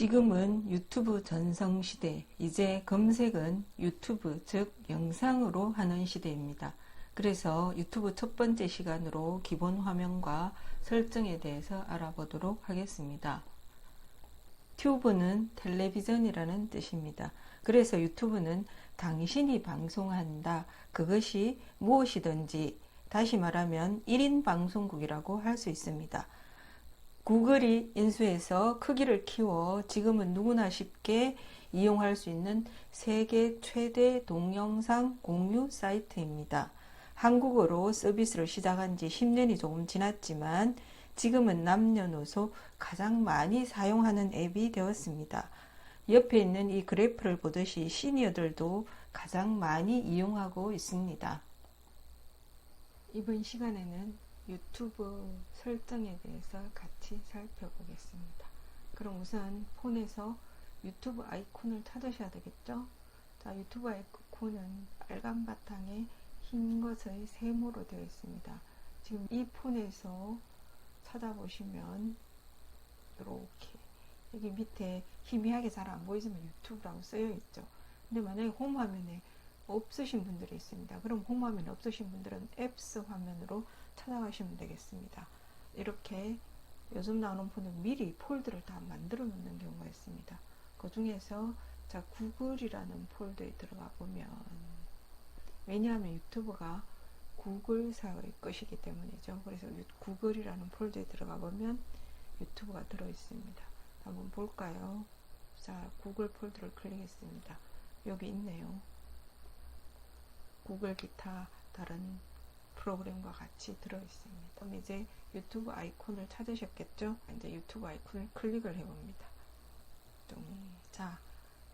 지금은 유튜브 전성 시대, 이제 검색은 유튜브, 즉 영상으로 하는 시대입니다. 그래서 유튜브 첫 번째 시간으로 기본 화면과 설정에 대해서 알아보도록 하겠습니다. 튜브는 텔레비전이라는 뜻입니다. 그래서 유튜브는 당신이 방송한다. 그것이 무엇이든지 다시 말하면 1인 방송국이라고 할 수 있습니다. 구글이 인수해서 크기를 키워 지금은 누구나 쉽게 이용할 수 있는 세계 최대 동영상 공유 사이트입니다. 한국어로 서비스를 시작한 지 10년이 조금 지났지만 지금은 남녀노소 가장 많이 사용하는 앱이 되었습니다. 옆에 있는 이 그래프를 보듯이 시니어들도 가장 많이 이용하고 있습니다. 이번 시간에는 유튜브 설정에 대해서 같이 살펴보겠습니다. 그럼 우선 폰에서 유튜브 아이콘을 찾으셔야 되겠죠? 자, 유튜브 아이콘은 빨간 바탕에 흰 것의 세모로 되어 있습니다. 지금 이 폰에서 찾아보시면 이렇게 여기 밑에 희미하게 잘 안 보이지만 유튜브라고 쓰여 있죠. 근데 만약에 홈 화면에 없으신 분들이 있습니다. 그럼 홈 화면 없으신 분들은 앱스 화면으로 찾아가시면 되겠습니다. 이렇게 요즘 나오는 폰은 미리 폴더를 다 만들어 놓는 경우가 있습니다. 그 중에서 자 구글이라는 폴더에 들어가 보면 왜냐하면 유튜브가 구글사의 것이기 때문이죠. 그래서 구글이라는 폴더에 들어가 보면 유튜브가 들어 있습니다. 한번 볼까요? 자, 구글 폴더를 클릭했습니다. 여기 있네요. 구글 기타 다른 프로그램과 같이 들어 있습니다. 그럼 이제 유튜브 아이콘을 찾으셨겠죠? 이제 유튜브 아이콘을 클릭을 해봅니다. 자,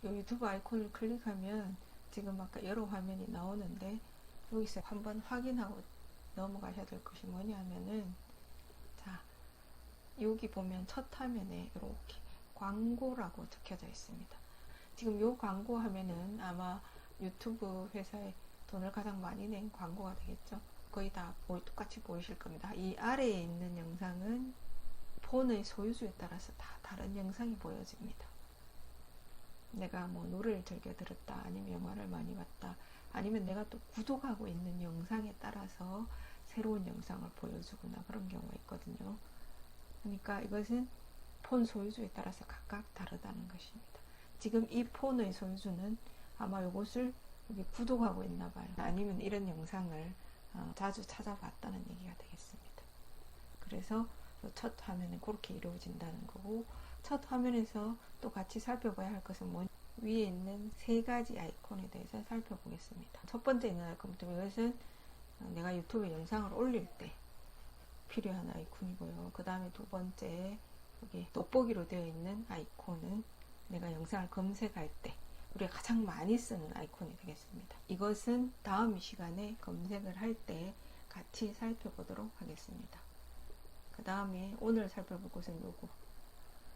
이 유튜브 아이콘을 클릭하면 지금 아까 여러 화면이 나오는데 여기서 한번 확인하고 넘어가셔야 될 것이 뭐냐면은 자 여기 보면 첫 화면에 이렇게 광고라고 적혀져 있습니다. 지금 요 광고 하면은 아마 유튜브 회사에 돈을 가장 많이 낸 광고가 되겠죠. 거의 다 똑같이 보이실 겁니다. 이 아래에 있는 영상은 폰의 소유주에 따라서 다 다른 영상이 보여집니다. 내가 뭐 노래를 즐겨 들었다, 아니면 영화를 많이 봤다, 아니면 내가 또 구독하고 있는 영상에 따라서 새로운 영상을 보여주거나 그런 경우가 있거든요. 그러니까 이것은 폰 소유주에 따라서 각각 다르다는 것입니다. 지금 이 폰의 소유주는 아마 이것을 구독하고 있나 봐요. 아니면 이런 영상을 어, 자주 찾아봤다는 얘기가 되겠습니다. 그래서 첫 화면은 그렇게 이루어진다는 거고 첫 화면에서 또 같이 살펴봐야 할 것은 뭐 위에 있는 세 가지 아이콘에 대해서 살펴보겠습니다. 첫 번째 있는 아이콘부터 이것은 내가 유튜브에 영상을 올릴 때 필요한 아이콘이고요. 그 다음에 두 번째 여기 돋보기로 되어 있는 아이콘은 내가 영상을 검색할 때 우리가 가장 많이 쓰는 아이콘이 되겠습니다. 이것은 다음 시간에 검색을 할 때 같이 살펴보도록 하겠습니다. 그 다음에 오늘 살펴볼 것은 요거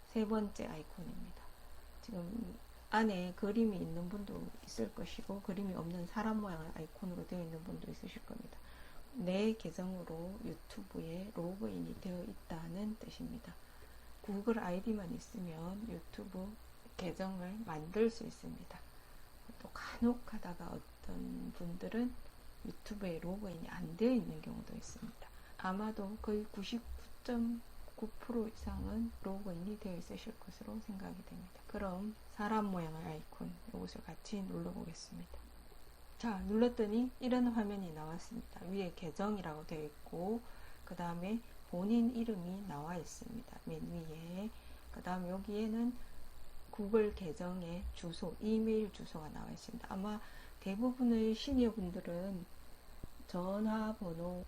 세 번째 아이콘입니다. 지금 안에 그림이 있는 분도 있을 것이고 그림이 없는 사람 모양의 아이콘으로 되어 있는 분도 있으실 겁니다. 내 계정으로 유튜브에 로그인이 되어 있다는 뜻입니다. 구글 아이디만 있으면 유튜브 계정을 만들 수 있습니다. 또 간혹 하다가 어떤 분들은 유튜브에 로그인이 안 되어 있는 경우도 있습니다. 아마도 거의 99.9% 이상은 로그인이 되어 있으실 것으로 생각이 됩니다. 그럼 사람 모양의 아이콘 이것을 같이 눌러 보겠습니다. 자 눌렀더니 이런 화면이 나왔습니다. 위에 계정이라고 되어 있고 그 다음에 본인 이름이 나와 있습니다. 맨 위에 그 다음 여기에는 구글 계정의 주소, 이메일 주소가 나와 있습니다. 아마 대부분의 시니어 분들은 전화번호로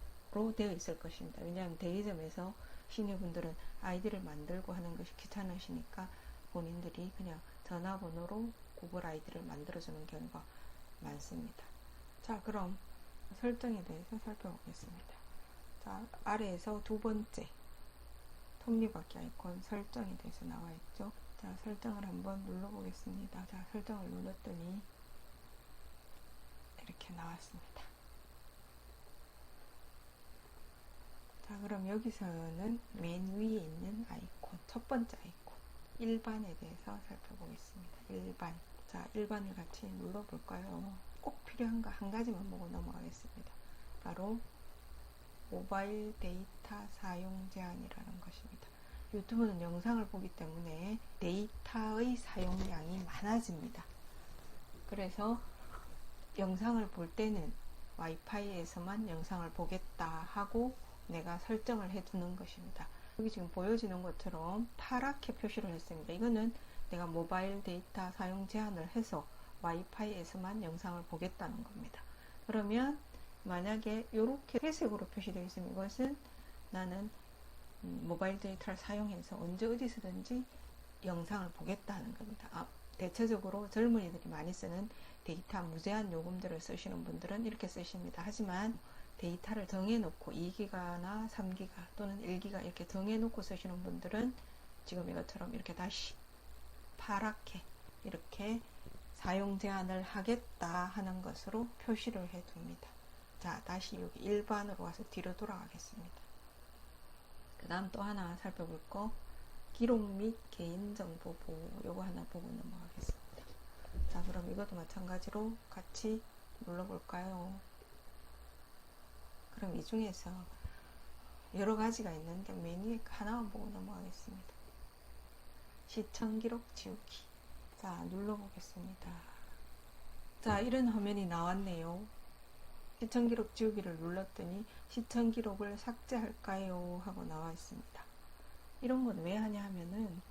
되어 있을 것입니다. 왜냐하면 대리점에서 시니어 분들은 아이디를 만들고 하는 것이 귀찮으시니까 본인들이 그냥 전화번호로 구글 아이디를 만들어주는 경우가 많습니다. 자, 그럼 설정에 대해서 살펴보겠습니다. 자, 아래에서 두 번째 톱니바퀴 아이콘 설정에 대해서 나와 있죠. 자, 설정을 한번 눌러보겠습니다. 자, 설정을 눌렀더니 이렇게 나왔습니다. 자, 그럼 여기서는 맨 위에 있는 아이콘, 첫 번째 아이콘. 일반에 대해서 살펴보겠습니다. 일반. 자, 일반을 같이 눌러볼까요? 꼭 필요한 거 한 가지만 보고 넘어가겠습니다. 바로 모바일 데이터 사용 제한이라는 것입니다. 유튜브는 영상을 보기 때문에 데이터의 사용량이 많아집니다. 그래서 영상을 볼 때는 와이파이에서만 영상을 보겠다 하고 내가 설정을 해 두는 것입니다. 여기 지금 보여지는 것처럼 파랗게 표시를 했습니다. 이거는 내가 모바일 데이터 사용 제한을 해서 와이파이에서만 영상을 보겠다는 겁니다. 그러면 만약에 이렇게 회색으로 표시되어 있으면 이것은 나는 음, 모바일 데이터를 사용해서 언제 어디서든지 영상을 보겠다는 겁니다. 아, 대체적으로 젊은이들이 많이 쓰는 데이터 무제한 요금제를 쓰시는 분들은 이렇게 쓰십니다. 하지만 데이터를 정해놓고 2기가나 3기가 또는 1기가 이렇게 정해놓고 쓰시는 분들은 지금 이것처럼 이렇게 다시 파랗게 이렇게 사용 제한을 하겠다 하는 것으로 표시를 해 둡니다. 자, 다시 여기 일반으로 와서 뒤로 돌아가겠습니다. 그 다음 또 하나 살펴볼 거 기록 및 개인정보 보호 요거 하나 보고 넘어가겠습니다. 자, 그럼 이것도 마찬가지로 같이 눌러볼까요? 그럼 이 중에서 여러 가지가 있는데 메뉴에 하나만 보고 넘어가겠습니다. 시청 기록 지우기. 자, 눌러보겠습니다. 자, 이런 화면이 나왔네요. 시청 기록 지우기를 눌렀더니 시청 기록을 삭제할까요? 하고 나와 있습니다. 이런 건 왜 하냐 하면은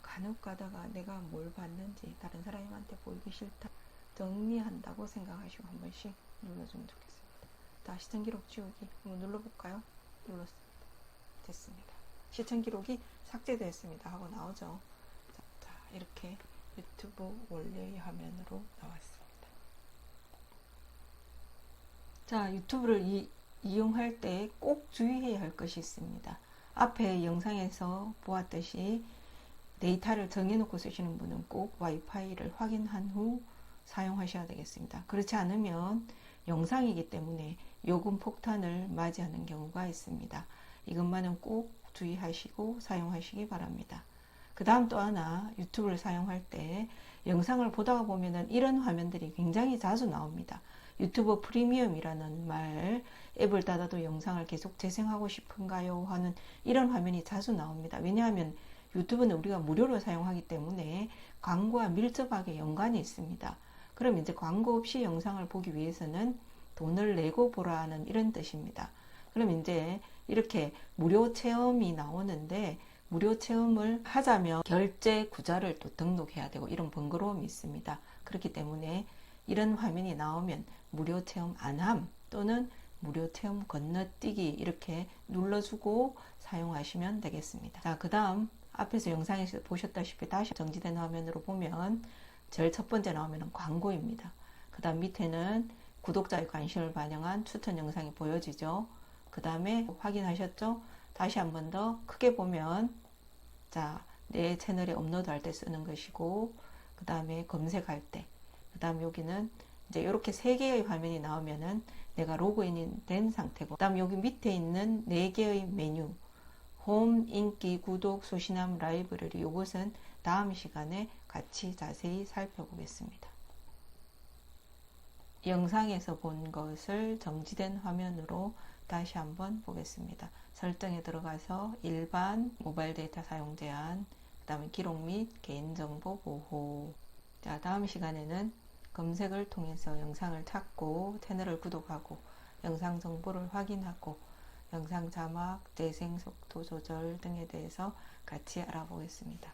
간혹 가다가 내가 뭘 봤는지 다른 사람한테 보이기 싫다 정리한다고 생각하시고 한 번씩 눌러주면 좋겠습니다. 자, 시청 기록 지우기 한번 눌러볼까요? 눌렀습니다. 됐습니다. 시청 기록이 삭제됐습니다 하고 나오죠. 자, 자, 이렇게 유튜브 원래의 화면으로 나왔습니다. 자, 유튜브를 이, 이용할 때 꼭 주의해야 할 것이 있습니다. 앞에 영상에서 보았듯이 데이터를 정해놓고 쓰시는 분은 꼭 와이파이를 확인한 후 사용하셔야 되겠습니다. 그렇지 않으면 영상이기 때문에 요금 폭탄을 맞이하는 경우가 있습니다. 이것만은 꼭 주의하시고 사용하시기 바랍니다. 그 다음 또 하나 유튜브를 사용할 때 영상을 보다가 보면은 이런 화면들이 굉장히 자주 나옵니다. 유튜브 프리미엄이라는 말, 앱을 닫아도 영상을 계속 재생하고 싶은가요? 하는 이런 화면이 자주 나옵니다. 왜냐하면 유튜브는 우리가 무료로 사용하기 때문에 광고와 밀접하게 연관이 있습니다. 그럼 이제 광고 없이 영상을 보기 위해서는 돈을 내고 보라는 이런 뜻입니다. 그럼 이제 이렇게 무료 체험이 나오는데 무료 체험을 하자면 결제 구자를 또 등록해야 되고 이런 번거로움이 있습니다. 그렇기 때문에 이런 화면이 나오면 무료 체험 안함 또는 무료 체험 건너뛰기 이렇게 눌러주고 사용하시면 되겠습니다. 자, 그 다음 앞에서 영상에서 보셨다시피 다시 정지된 화면으로 보면 제일 첫 번째 나오면 광고입니다. 그 다음 밑에는 구독자의 관심을 반영한 추천 영상이 보여지죠. 그 다음에 확인하셨죠? 다시 한 번 더 크게 보면 자, 내 채널에 업로드할 때 쓰는 것이고 그 다음에 검색할 때 그 다음 여기는 이제 이렇게 세 개의 화면이 나오면은 내가 로그인이 된 상태고 그 다음 여기 밑에 있는 네 개의 메뉴 홈, 인기, 구독, 소신함, 라이브러리 이것은 다음 시간에 같이 자세히 살펴보겠습니다. 영상에서 본 것을 정지된 화면으로 다시 한번 보겠습니다. 설정에 들어가서 일반 모바일 데이터 사용 제한, 그 다음에 기록 및 개인정보 보호. 자, 다음 시간에는 검색을 통해서 영상을 찾고 채널을 구독하고 영상 정보를 확인하고 영상 자막, 재생 속도 조절 등에 대해서 같이 알아보겠습니다.